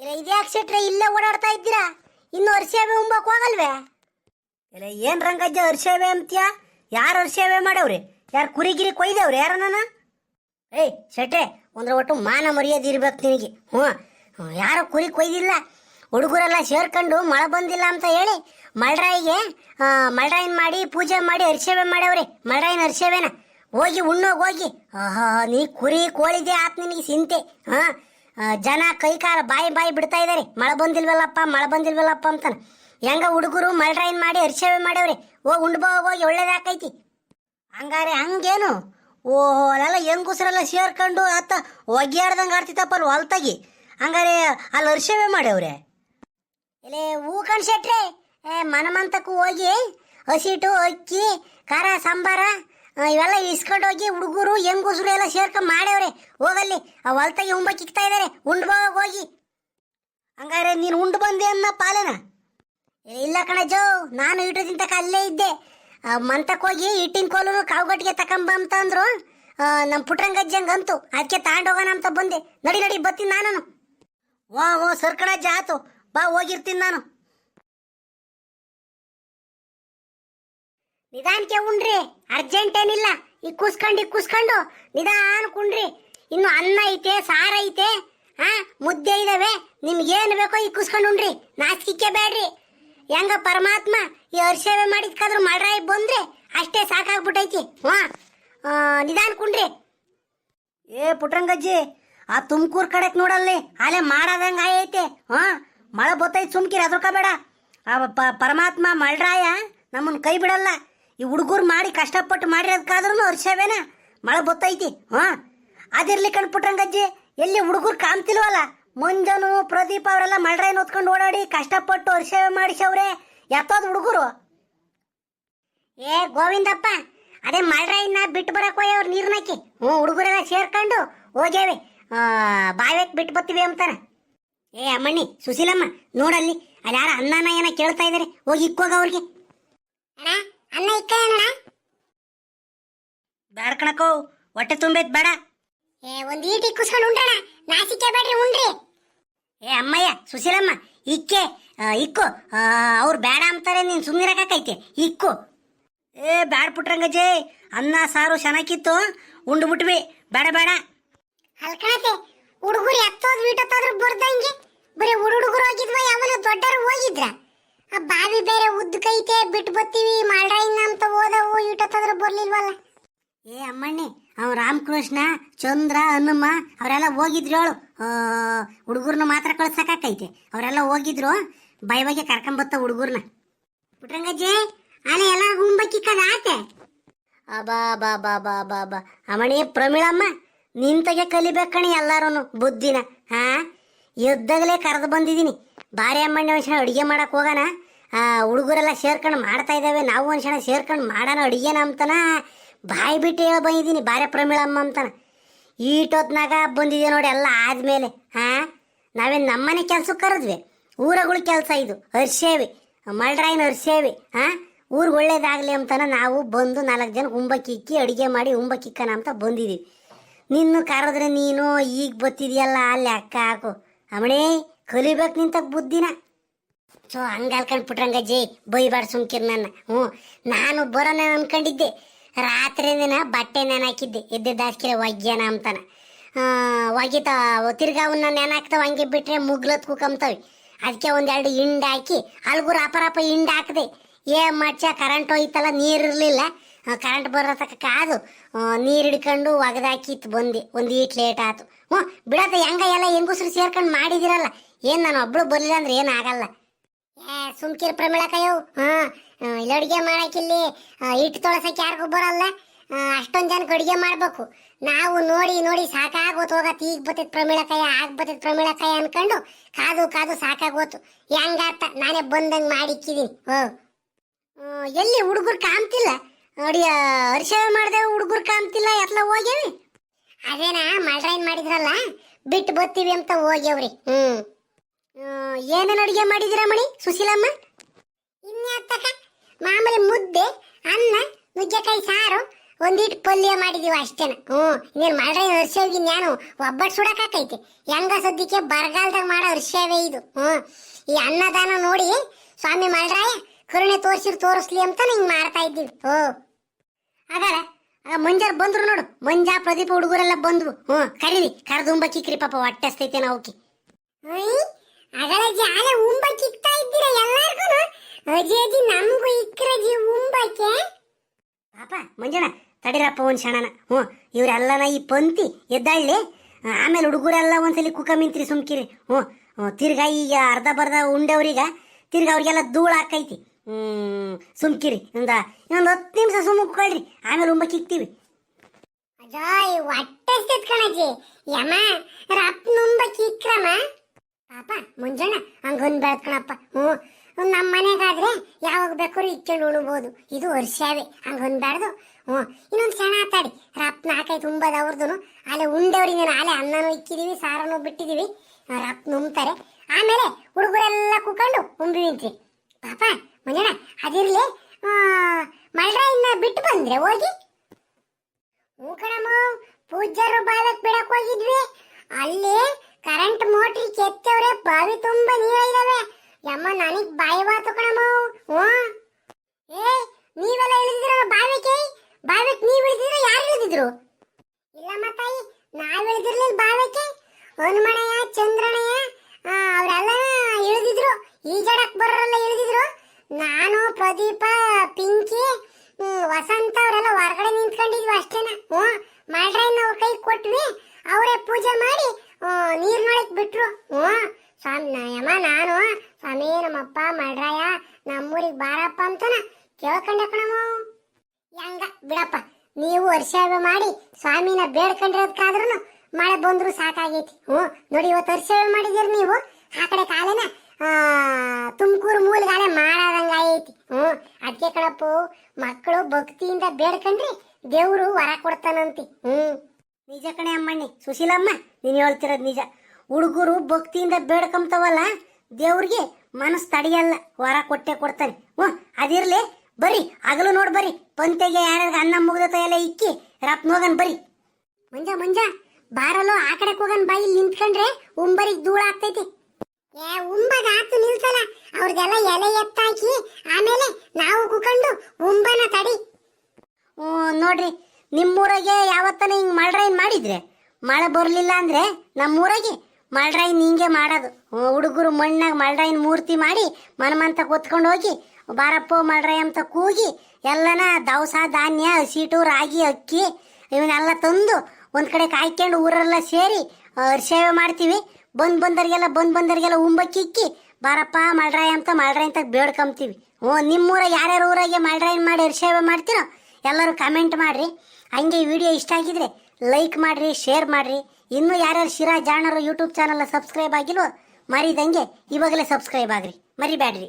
ಇಲ್ಲ ಇದ್ಯಾಕೆ ಶೆಟ್ರೆ ಇಲ್ಲೇ ಓಡಾಡ್ತಾ ಇದ್ದೀರಾ? ಇನ್ನು ಅರ್ಶೇವೆ ಉಂಬಕ್ ಹೋಗಲ್ವೇ? ಇಲ್ಲ ಏನ್ ರಂಗಜ್ಜ ಅರ್ಶೇವೆ ಅಂತಿಯಾ? ಯಾರು ಅರ್ಶೇವೆ ಮಾಡವ್ರಿ ಯಾರು ಕುರಿಗಿರಿ ಕೊಯ್ದವ್ರಿ ಯಾರ ನನ್ನ? ಏಯ್, ಶೆಟ್ರೆ, ಒಂದರ ಒಟ್ಟು ಮಾನ ಮರ್ಯಾದೆ ಇರ್ಬೇಕು ನಿನಗೆ. ಹ್ಞೂ ಯಾರು ಕುರಿ ಕೊಯ್ದಿಲ್ಲ, ಹುಡುಗರೆಲ್ಲ ಸೇರ್ಕೊಂಡು ಮಳೆ ಬಂದಿಲ್ಲ ಅಂತ ಹೇಳಿ ಮಳ್ರಾಯಿಗೆ ಮಳ್ರಾಯಿನ್ ಮಾಡಿ ಪೂಜೆ ಮಾಡಿ ಅರ್ಶೇವೆ ಮಾಡವ್ರಿ ಮಳ್ರಾಯಿನ ಅರ್ಶೇವೆನ ಹೋಗಿ ಉಣ್ಣೋಗಿ ಹೋಗಿ. ಆಹಾ ನೀ ಕುರಿ ಕೋಳಿದೆ ಆತ್ ನಿನಗೆ ಸಿಂತೆ, ಹಾ? ಜನ ಕೈ ಕಾಲು ಬಾಯಿ ಬಾಯಿ ಬಿಡ್ತಾ ಇದಾರೆ. ಮಳೆ ಬಂದಿಲ್ವಲ್ಲಪ್ಪ ಮಳೆ ಬಂದಿಲ್ವಲ್ಲಪ್ಪ ಅಂತಾನೆ. ಹೆಂಗ ಹುಡುಗರು ಮಲ್ಡ್ರೈನ್ ಮಾಡಿ ಅರ್ಶೇವೆ ಮಾಡ್ಯವ್ರಿ? ಓ ಉಂಡು ಬಾ ಹೋಗಿ ಒಳ್ಳೇದಾಕೈತಿ. ಹಂಗಾರೆ ಹಂಗೇನು? ಓಹೋ, ಅಲ್ಲೆಲ್ಲ ಹೆಂಗುಸ್ರೆಲ್ಲ ಸೇರ್ಕೊಂಡು ಆತ ಒಗ್ಯಾಡ್ದಂಗೆ ಆಡ್ತಿತ್ತಪ್ಪಲ್ ಹೊಲ್ತಾಗಿ. ಹಂಗಾರೆ ಅಲ್ಲಿ ಅರ್ಶೇವೆ ಮಾಡ್ಯವ್ರೆ? ಇಲ್ಲೇ ಹೂ ಕಣ್ಸೆಟ್ರೆ ಮನಮಂತಕ್ಕೂ ಹೋಗಿ ಹಸಿಟ್ಟು ಅಕ್ಕಿ, ಖಾರ, ಸಾಂಬಾರ ಇವೆಲ್ಲ ಇಸ್ಕೊಂಡು ಹೋಗಿ ಹುಡುಗರು ಹೆಂಗುಸ್ರು ಎಲ್ಲ ಸೇರ್ಕೊಂಡು ಮಾಡ್ಯವ್ರೆ. ಹೋಗಲ್ಲಿ. ಆ ಹೊಲ್ತಾಗಿ ಉಂಬ ಕಿಕ್ತಾ ಇದಾರೆ. ಉಂಡು ಬಾ ಹೋಗಿ. ಹಂಗಾರೆ ನೀನು ಉಂಡು ಬಂದೆ ಅನ್ನ ಪಾಲನ? ಇಲ್ಲ ಕಣಜೋ ನಾನು ಇಟ್ಟು ಅಲ್ಲೇ ಇದ್ದೆ. ಮಂತಕ್ಕೆ ಹೋಗಿ ಇಟ್ಟಿನ ಕೋಲು ಕಾವುಗಟ್ಟಿಗೆ ತಕೊಂಬ ಅಂತಂದ್ರು ಆ, ನಮ್ಮ ಪುಟ್ರಂಗಜ್ಜಂಗ್ ಅಂತು. ಅದಕ್ಕೆ ತಗೊಂಡೋಗೋಣ ಅಂತ ಬಂದೆ. ನಡಿ ನಡಿ ಬತ್ತೀನಿ ನಾನು ವಾ ಓ ಸರ್ಕಣಜ್ಜ ಆತು. ಬಾ ಹೋಗಿರ್ತೀನಿ ನಾನು. ನಿಧಾನಕ್ಕೆ ಉಣ್ರಿ. ಅರ್ಜೆಂಟ್ ಏನಿಲ್ಲ. ಈ ಕುಸ್ಕೊಂಡು ಈಗ ಕುಸ್ಕೊಂಡು ನಿಧಾನ ಕುಣ್ರಿ. ಇನ್ನು ಅನ್ನ ಐತೆ, ಸಾರ ಐತೆ ಹಾ ಮುದ್ದೆ ಇದಾವೆ. ನಿಮ್ಗೆ ಏನು ಬೇಕೋ ಈ ಕುಸ್ಕೊಂಡು ಉಣ್ರಿ. ನಾಚಿಕೆ ಬೇಡ್ರಿ ಹೆಂಗ ಪರಮಾತ್ಮ ಈ ಅರ್ಶೇವೆ ಮಾಡಿದ್ಕಾದ್ರೂ ಮಳರಾಯಿ ಬಂದ್ರೆ ಅಷ್ಟೇ ಸಾಕಾಗ್ಬಿಟ್ಟೈತಿ. ಹಾ ನಿಧಾನ ಕುಣ್ರಿ. ಏ ಪುಟ್ರಂಗಜ್ಜಿ ಆ ತುಮಕೂರ್ ಕಡೆಕ್ ನೋಡಲ್ಲಿ ಅಲೆ ಮಾಡದಂಗ ಐತೆ ಹಾ ಮಳೆ ಬತ್ತೈತೆ, ಸುಮ್ಕಿರಿ ಅದ್ರಕಬೇಡ ಬೇಡ. ಪರಮಾತ್ಮ ಮಳರಾಯ ನಮ್ಮನ್ನ ಕೈ ಬಿಡಲ್ಲ. ಈ ಹುಡುಗರು ಮಾಡಿ ಕಷ್ಟಪಟ್ಟು ಮಾಡಿರೋದಕ್ಕಾದ್ರೂ ವರ್ಷವೇನ ಮಳೆ ಬತ್ತೈತಿ, ಹಾ? ಅದಿರ್ಲಿ ಕಣ್ಪುಟ್ರಂಗಜ್ಜಿ, ಎಲ್ಲಿ ಹುಡುಗರು ಕಾಣ್ತಿಲ್ವಲ್ಲ? ಮುಂಜಾನು ಪ್ರದೀಪ್ ಅವರೆಲ್ಲ ಮಳ್ರೈನ್ ಹೊತ್ಕೊಂಡು ಓಡಾಡಿ ಕಷ್ಟಪಟ್ಟು ಅರ್ಶವೆ ಮಾಡಿಸವ್ರೆ ಹುಡುಗರು? ಏ, ಗೋವಿಂದಪ್ಪ, ಅದೇ ಮಳ್ರಾಯಿನ ಬಿಟ್ಟು ಬರಕ್ ಹೋಯವ್ರು ನೀರ್ನಾಕಿ ಹ್ಞೂ, ಹುಡುಗರೆಲ್ಲ ಸೇರ್ಕೊಂಡು ಹೋಗ್ಯಾವೆ. ಬಾವ್ಯಾಕ್ ಬಿಟ್ಟು ಬರ್ತೀವಿ ಅಂತಾರ. ಏ, ಅಮ್ಮಣ್ಣಿ, ಸುಶೀಲಮ್ಮ, ನೋಡಲ್ಲಿ ಅಲ್ಲಿ ಯಾರ ಅಣ್ಣನ ಏನ ಕೇಳ್ತಾ ಇದಾರೆ? ಹೋಗಿ ಇಕ್ಕೋಗ ಅವ್ರಿಗೆ. ಅನ್ನ ಇಕ್ಕ ಬೇಡ ಕಣಕೋ ಹೊಟ್ಟೆ ತುಂಬೈತ್ ಬೇಡ. ಏ ಒಂದ್ ಈಟಿ ಕುಸ್ಕೊಂಡು ಉಂಡಣ ನಾಸಿಕೆ ಬೇಡ್ರಿ ಉಂಡ್ರಿ. ಏ ಅಮ್ಮಯ್ಯ ಸುಶೀಲಮ್ಮ ಇಕ್ಕೆ ಆ, ಇಕ್ಕು. ಅವ್ರು ಬೇಡ ಅಂತಾರೆ ನೀನ್ ಸುಮ್ಮನಿರಕೈತೆ ಇಕ್ಕು. ಏ ಬ್ಯಾಡ ಪುಟ್ರಂಗಜ್ಜಿ ಅನ್ನ ಸಾರು ಚೆನ್ನಾಗಿತ್ತು ಉಂಡು ಬಿಟ್ವಿ ಬೇಡ ಬೇಡ. ಅಲ್ಕಣತೆ ಹುಡುಗರು ಎತ್ತೋದ್ ಬಿಟ್ಟೋದ್ರು ಬರ್ದಂಗೆ ಬರೀ ಹುಡುಗರು ಹೋಗಿದ್ವ ಯಾವನ ದೊಡ್ಡರು ಹೋಗಿದ್ರ? ಆ ಬಾವಿ ಬೇರೆ ಉದ್ದಕೈತೆ ಬಿಟ್ಟು ಬತ್ತೀವಿ ಮಾಡ್ರಾಯಿನ ಅಂತ ಹೋದವು ಇಟ್ಟತ್ತಾದ್ರೂ ಬರ್ಲಿಲ್ವಲ್ಲ. ಏ ಅಮ್ಮಣ್ಣಿ ಅವ್ ರಾಮಕೃಷ್ಣ ಚಂದ್ರ ಹನುಮ ಅವರೆಲ್ಲ ಹೋಗಿದ್ರು ಹೇಳು. ಹುಡುಗರ್ನ ಮಾತ್ರ ಕಳ್ಸಕ್ಕಾಕೈತೆ. ಅವರೆಲ್ಲ ಹೋಗಿದ್ರು ಬಾಯಿ ಬಗ್ಗೆ ಕರ್ಕೊಂಬತ್ತ ಹುಡುಗರ್ನ. ಪುಟ್ರಂಗಜ್ಜಿ ಆನೆ ಎಲ್ಲ ಗುಂಬಕ್ಕಿಕ್ಕದ ಆತೆ. ಅಬಾ ಬಾ ಬಾ ಬಾ ಬಾ ಬಾ ಅಮ್ಮಣಿ ಪ್ರಮೀಳಮ್ಮ ನಿಂತಗೆ ಕಲಿಬೇಕಣಿ ಎಲ್ಲಾರು ಬುದ್ಧಿನ ಹಾ? ಯುದ್ಧಗಲೇ ಕರೆದು ಬಂದಿದ್ದೀನಿ. ಬಾರಿ ಒಂದು ಒಂದ್ಸಣ ಅಡುಗೆ ಮಾಡೋಕೆ ಹೋಗೋಣ. ಹುಡುಗರೆಲ್ಲ ಸೇರ್ಕೊಂಡು ಮಾಡ್ತಾ ಇದ್ದಾವೆ. ನಾವು ಒಂದ್ಸಣ ಸೇರ್ಕೊಂಡು ಮಾಡೋಣ, ಅಡುಗೆನ ಅಂತನ ಬಾಯಿ ಬಿಟ್ಟು ಹೇಳಿ ಬಂದಿದ್ದೀನಿ. ಬಾರೆ ಪ್ರಮೀಳಮ್ಮ ಅಂತನ. ಈಟೊತ್ನಾಗ ಬಂದಿದೆ ನೋಡಿ ಎಲ್ಲ ಆದ್ಮೇಲೆ ಹಾಂ ನಾವೇನು ನಮ್ಮನೆ ಕೆಲ್ಸಕ್ಕೆ ಕರೆದ್ವಿ? ಊರಗಳು ಕೆಲಸ ಇದು, ಹರ್ಷೇವಿ. ಮಳ್ರಾಯಿನ ಹರ್ಷೇವಿ ಹಾಂ ಊರಿಗೆ ಒಳ್ಳೇದಾಗಲಿ ಅಂತನ ನಾವು ಬಂದು ನಾಲ್ಕು ಜನ ಉಂಬಕ್ಕಿಕ್ಕಿ ಅಡುಗೆ ಮಾಡಿ ಉಂಬಕ್ಕಿಕ್ಕನ ಅಂತ ಬಂದಿದ್ದೀವಿ ನಿನ್ನ ಕರೆದ್ರೆ ನೀನು, ಈಗ ಬತ್ತಿದೆಯಲ್ಲ ಅಲ್ಲಿ ಅಕ್ಕ ಹಾಕು. ಅಮಣೇ ಕಲಿಬೇಕು ನಿಂತ ಬುದ್ಧಿನ. ಸೊ ಹಂಗಲ್ಕೊಂಡ್ ಪುಟ್ರಂಗಜ್ಜಿ ಬೈಬಾರ್ದು ಸುಮ್ಕಿರ್ ನನ್ನ. ಹ್ಞೂ, ನಾನು ಬರೋಣ ಅನ್ಕೊಂಡಿದ್ದೆ. ರಾತ್ರಿ ದಿನ ಬಟ್ಟೆ ನೆನಾಕಿದ್ದೆ ಇದ್ದ ದಾಸ್ಕಿರ ಒಗ್ಯಾನ ಅಂತಾನ. ಒಗಿತಾ ತಿರ್ಗಾ ಅವನ್ನ ನೆನಾಕ್ತಾವ ಹಂಗೆ ಬಿಟ್ರೆ ಮುಗ್ಲತ್ ಕುಕಂತವೆ. ಅದಕ್ಕೆ ಒಂದೆರಡು ಹಿಂಡ್ ಹಾಕಿ, ಅಲ್ಗುರು ಅಪರಾಪ ಹಿಂಡ್ ಹಾಕಿದೆ. ಏ ಮಚ್ಚ ಕರೆಂಟ್ ಹೋಯ್ತಲ್ಲ, ನೀರು ಇರಲಿಲ್ಲ. ಕರೆಂಟ್ ಬರೋ ತಕ್ಕ ಕಾದು ನೀರು ಹಿಡ್ಕೊಂಡು ಒಗದಾಕಿತ್ತು ಬಂದೆ, ಒಂದು ಈಟ್ ಲೇಟ್ ಆಯ್ತು ಹ್ಞೂ, ಬಿಡತ್ತೆ, ಹೆಂಗ ಎಲ್ಲ ಹೆಂಗುಸ್ರು ಸೇರ್ಕೊಂಡು ಮಾಡಿದಿರಲ್ಲ, ಏನು ನಾನು ಒಬ್ಳು ಬರಲಿಲ್ಲ ಅಂದ್ರೆ ಏನು ಆಗಲ್ಲ. ಏ, ಸುಮ್ಕಿರ್ ಪ್ರಮಿಳಕಯ್ಯವು ಹಾ ಇಲ್ಲಿ ಅಡುಗೆ ಮಾಡೋಕ್ಕಿಲ್ಲಿ ಹಿಟ್ಟು ತೊಳಸಕ್ಕೆ ಯಾರಿಗೂ ಬರಲ್ಲ. ಅಷ್ಟೊಂದು ಜನಕ್ಕೆ ಅಡುಗೆ ಮಾಡಬೇಕು. ನಾವು ನೋಡಿ ನೋಡಿ ಸಾಕಾಗೋತು ಹೋಗತ್ತೆ, ಈಗ ಬತ್ತೈತೆ ಪ್ರಮಿಳಕಾಯ ಆಗ ಬತ್ತೈತೆ ಪ್ರಮಿಳಕಾಯ ಅನ್ಕೊಂಡು ಕಾದು ಕಾದು ಸಾಕಾಗೋತು. ಹೆಂಗಾತ ನಾನೇ ಬಂದಂಗೆ ಮಾಡಿಕ್ಕಿದ್ದೀನಿ ಹ್ಞೂ. ಎಲ್ಲಿ ಹುಡುಗರು ಕಾಮ್ತಿಲ್ಲ ನೋಡಿ ಹರ್ಷ ಮಾಡಿದೆ ಹುಡುಗರು ಕಾಮ್ತಿಲ್ಲ ಎಲ್ಲ ಹೋಗ್ಯವಿ. ಅದೇನ ಮಳ್ರೈನ್ ಮಾಡಿದ್ರಲ್ಲ ಬಿಟ್ಟು ಬರ್ತೀವಿ ಅಂತ ಹೋಗ್ಯವ್ರಿ. ಹ್ಮ್. ಏನೇನು ಅಡುಗೆ ಮಾಡಿದಿರ ಮಣಿ, ಸುಶೀಲಮ್ಮ? ಇನ್ಯಾತಕ? ಮಾಮೂಲಿ ಮುದ್ದೆ, ಅನ್ನ, ನುಗ್ಗೆಕಾಯಿ ಸಾರು ಒಂದಿಟ್ಟು ಪಲ್ಯ ಮಾಡಿದೀವಿ ಅಷ್ಟೇನ. ಹ್ಞೂ ನೀನು ಮಾಡ್ರೆ ಹರ್ಷವಿಗೆ ನಾನು ಒಬ್ಬಟ್ಟು ಸುಡಕಾಕೈತಿ ಹೆಂಗ ಸದ್ಯಕ್ಕೆ ಬರಗಾಲದಾಗ ಮಾಡೋ ಹರ್ಷವೇ ಇದು. ಹ್ಞೂ ಈ ಅನ್ನದಾನ ನೋಡಿ, ಸ್ವಾಮಿ ಮಾಡ್ರಾಯ ಕರುಣೆ ತೋರಿಸಿರು ತೋರಿಸ್ಲಿ ಅಂತ ಹಿಂಗೆ ಮಾಡ್ತಾ ಇದ್ದೀವಿ. ಓ ಆಗ ಮಂಜಾರ್ ಬಂದ್ರು ನೋಡು. ಮಂಜಾ ಪ್ರದೀಪ ಹುಡುಗರೆಲ್ಲ ಬಂದ್ರು. ಹ್ಞೂ ಕರೀರಿ. ಕರೆದುಂಬ ಕಿಕ್ರಿ ಪಾಪ ಹೊಟ್ಟೆ ಹಸ್ತೈತೆ ನಾವುಕಿ ಅಯ್ಯ್, ಆಗ ಆಲೆ ಉಂಬಕ್ಕೆ ಇಕ್ತಾ ಇದ್ದೀರ ಎಲ್ಲಾರ್ಗು ಅಜಿ ಅಜಿ ನಮಗೂ ಜಿ ಉಂಬಕ್ಕೆ. ಪಾಪ ಮಂಜಣ ತಡಿರಪ್ಪ ಒಂದ್ ಕ್ಷಣನ. ಹ್ಞೂ ಇವರೆಲ್ಲನ ಈ ಪಂತಿ ಎದ್ದಾಳ್ಲಿ ಆಮೇಲೆ ಹುಡುಗರೆಲ್ಲ ಒಂದ್ಸಲಿ ಕುಕ ಮಿಂತ್ರಿ ಸುಮ್ಕಿರಿ. ಹ್ಞೂ, ತಿರ್ಗಾ ಈಗ ಅರ್ಧ ಬರ್ಧ ಉಂಡವ್ರೀಗ ತಿರ್ಗಾ ಅವ್ರಿಗೆಲ್ಲ ಧೂಳು ಹಾಕೈತಿ ಹ್ಮ್, ಸುಮ್ಕಿರಿ ಒಂದ ಇನ್ನೊಂದು ಹತ್ತು ನಿಮಿಷ ಸುಮ್ಮ ಕೊಳ್ರಿ ಆಮೇಲೆ ಉಂಬ ಕಿಕ್ತೀವಿ ಅಜಾಯ್, ಹೊಟ್ಟೆ ಕಣಜ್ಜಿ. ಯಮ ರಪ್ಪನುಂಬ ಕಿಕ್ರಮ ಪಾಪ, ಮುಂಜಾನೆ ಹಂಗೊಂದ್ ಬೆಳ್ಕಣಪ್ಪ ಹ್ಞೂ ನಮ್ಮ ಮನೆಗಾದ್ರೆ ಯಾವಾಗ ಬೇಕಾದ್ರೂ ಇಕ್ಕೊಂಡು ಉಣ್ಬೋದು. ಇದು ವರ್ಷವೇ ಹಂಗೊಂದ್ ಬೆಳ್ದು ಹ್ಞೂ, ಇನ್ನೊಂದು ಸಣ್ಣ ಆತಾಡಿ. ರಪ್ಪ ನಾಲ್ಕೈದು ತುಂಬದ ಅವ್ರದ್ದು ಅಲ್ಲೇ ಉಂಡವ್ರಿಗೆ ಅಲ್ಲೇ ಅನ್ನನೂ ಇಕ್ಕಿದೀವಿ, ಸಾರನು ಬಿಟ್ಟಿದೀವಿ. ರಪ್ ನುಂಬ್ತಾರೆ. ಆಮೇಲೆ ಹುಡುಗರೆಲ್ಲ ಕುಕೊಂಡು ಉಂಬಿ ನಿಂತ್ರಿ. ಪಾಪ ಮುಂಜಾನೆ ಅದಿರ್ಲಿ ಮಲ್ರಾಯನ್ನ ಬಿಟ್ಟು ಬಂದ್ರೆ ಹೋಗಿ. ಹ್ಞೂ ಕಣಮ್ಮ, ಪೂಜ್ಯರು ಬಾವಿಗೆ ಬಿಡಕ್ ಹೋಗಿದ್ವಿ. ಅಲ್ಲಿ ಕರೆಂಟ್ ಮೋಟ್ರಿ ಕೆತ್ತವ್ರೆ, ಬಾವಿ ತುಂಬಾ ನೀರ ಇದಾವೆ. ಯಮ್ಮ, ನನಗ್ ಬಾಯಿ ಬಾತು ಕಣಮ್ಮ. ಹ್ಞೂ. ಏ, ನೀವೆಲ್ಲ ಇಳಿದಿದ್ರ ಬಾವಿಗೆ? ಬಾವಿಗೆ ನೀವ್ ಇಳಿದಿದ್ರ ಯಾರು ಇಳಿದಿದ್ರು? ಇಲ್ಲಮ್ಮ ತಾಯಿ, ನಾವ್ ಇಳಿದಿರ್ಲಿಲ್ಲ ಬಾವಿಗೆ. ಹನುಮಣಯ್ಯ, ಚಂದ್ರನಯ್ಯ ಅವ್ರೆಲ್ಲ ಇಳಿದಿದ್ರು. ಈಜಾಡಕ್ ಬರೋರೆಲ್ಲ ಇಳಿದಿದ್ರು. ನಾನು, ಪ್ರದೀಪ, ಪಿಂಕಿ ವಸಂತ ಅವರೆಲ್ಲ ಹೊರಗಡೆ ನಿಂತ್ಕೊಂಡಿದ್ವಿ ಅಷ್ಟೇನ. ಹ್ಞೂ ಮಾಡ್ರೈನ್ ಅವ್ರ ಕೈ ಕೊಟ್ವಿ, ಅವರೇ ಪೂಜೆ ಮಾಡಿ ನೀರ್ನೊಳಕ್ ಬಿಟ್ರು. ಹ್ಞೂ, ಸ್ವಾಮಿ ಯಮ್ಮ ನಾನು, ಸ್ವಾಮಿ, ನಮ್ಮಪ್ಪ ಮಾಡ್ರಾಯ ನಮ್ಮೂರಿಗೆ ಬಾರಪ್ಪ ಅಂತನ ಕೇಳ್ಕೊಂಡೆ ಹೆಂಗ, ಬಿಡಪ್ಪ, ನೀವು ವರ್ಷ ಮಾಡಿ ಸ್ವಾಮಿನ ಬೇಡ್ಕೊಂಡಿರೋದಕ್ಕಾದ್ರೂ ಮಳೆ ಬಂದ್ರು ಸಾಕಾಗೈತಿ. ಹ್ಞೂ, ನೋಡಿ, ಇವತ್ತು ವರ್ಷ ಮಾಡಿದಿರಿ ನೀವು. ಆ ಕಡೆ ಕಾಲೆನ ತುಮಕೂರು ಮೂಲಗಾಲೆ ಮಾಡಾದಂಗ ಆಗೈತಿ ಹ್ಞೂ ಅದಕ್ಕೆ ಕಣಪ್ಪ, ಮಕ್ಕಳು ಭಕ್ತಿಯಿಂದ ಬೇಡ್ಕಂಡ್ರಿ ದೇವ್ರು ವರ ಕೊಡ್ತಾನಂತಿ. ಹ್ಮ್. ನಿಜ ಕಣೆ ಅಮ್ಮಣ್ಣಿ, ಸುಶೀಲಮ್ಮ, ನೀನ್ ಹೇಳ್ತಿರೋದ್ ನಿಜ. ಹುಡುಗರು ಭಕ್ತಿಯಿಂದ ಬೇಡ್ಕೊಂತವಲ್ಲ ದೇವ್ರಿಗೆ ಮನಸ್ ತಡೆಯಲ್ಲ, ವರ ಕೊಟ್ಟೆ ಕೊಡ್ತಾನೆ. ಹ್ಮ್, ಅದಿರ್ಲಿ, ಬರ್ರಿ, ಹಗಲು ನೋಡ್ ಬರ್ರಿ. ಪಂತೆಗೆ ಯಾರ್ಯಾರ ಅನ್ನ ಮುಗ್ದತ ಎಲ್ಲ ಇಕ್ಕಿ, ರಪ್ ಹೋಗನ್ ಬರ್ರಿ. ಮಂಜ ಮಂಜ, ಬಾರಲ್ಲೋ, ಆ ಕಡೆ ಹೋಗನ್ ಬಾಯಿ ನಿಂತ್ಕಂಡ್ರೆ ಉಂಬರಿಗೆ ಧೂಳ ಆಗ್ತೈತಿ ಏ ಉಂಬಗ ಆತು ನಿಲ್ಸಲ್ಲ. ಅವ್ರದೆಲ್ಲ ಎಲೆ ಎತ್ತಾಕಿ ಆಮೇಲೆ ನಾವು ಕುಕೊಂಡು ಉಂಬನ ತಡಿ. ನೋಡ್ರಿ, ನಿಮ್ಮೂರಾಗೆ ಯಾವತ್ತನ ಹಿಂಗೆ ಮಳ್ರೈನ್ ಮಾಡಿದ್ರೆ? ಮಳೆ ಬರಲಿಲ್ಲ ಅಂದ್ರೆ ನಮ್ಮೂರಾಗೆ ಮಳ್ರೈನ್ ಹಿಂಗೆ ಮಾಡೋದು. ಹುಡುಗರು ಮಣ್ಣಾಗ ಮಳ್ರೈನ್ ಮೂರ್ತಿ ಮಾಡಿ ಮನಮಂತ ಕೊತ್ಕೊಂಡು ಹೋಗಿ, ಬಾರಪ್ಪ ಮಳ್ರೈ ಅಂತ ಕೂಗಿ ಎಲ್ಲನ ದವಸ, ಧಾನ್ಯ, ಹಸಿಟು, ರಾಗಿ, ಅಕ್ಕಿ, ಇವನ್ನೆಲ್ಲ ತಂದು ಒಂದು ಕಡೆ ಕಾಯ್ಕೊಂಡು ಊರೆಲ್ಲ ಸೇರಿ ಸೇವೆ ಮಾಡ್ತೀವಿ. ಬಂದ್ ಬಂದರಿಗೆಲ್ಲ ಬಂದ್ ಬಂದರಿಗೆಲ್ಲ ಉಂಬಕ್ಕಿಕ್ಕಿ ಬಾರಪ್ಪ, ಮಾಡ್ರಾಯ ಅಂತ ಮಾಡ್ರಾಯ ಅಂತ ಬೇಡ್ಕೊಂತೀವಿ ಹ್ಞೂ, ನಿಮ್ಮೂರ ಯಾರ್ಯಾರ ಊರಾಗೆ ಮಾಡ್ರಾಯನ್ ಮಾಡಿ ಸೇವೆ ಮಾಡ್ತೀರೋ ಎಲ್ಲರೂ ಕಮೆಂಟ್ ಮಾಡ್ರಿ. ಹಂಗೆ ಈ ವಿಡಿಯೋ ಇಷ್ಟ ಆಗಿದ್ರೆ ಲೈಕ್ ಮಾಡ್ರಿ ಶೇರ್ ಮಾಡ್ರಿ. ಇನ್ನೂ ಯಾರ್ಯಾರು ಶಿರಾ ಜಾಣರು ಯೂಟ್ಯೂಬ್ ಚಾನಲ್ ಸಬ್ಸ್ಕ್ರೈಬ್ ಆಗಿಲ್ವೋ, ಮರಿದಂಗೆ ಇವಾಗಲೇ ಸಬ್ಸ್ಕ್ರೈಬ್ ಆಗ್ರಿ. ಮರಿಬ್ಯಾಡ್ರಿ.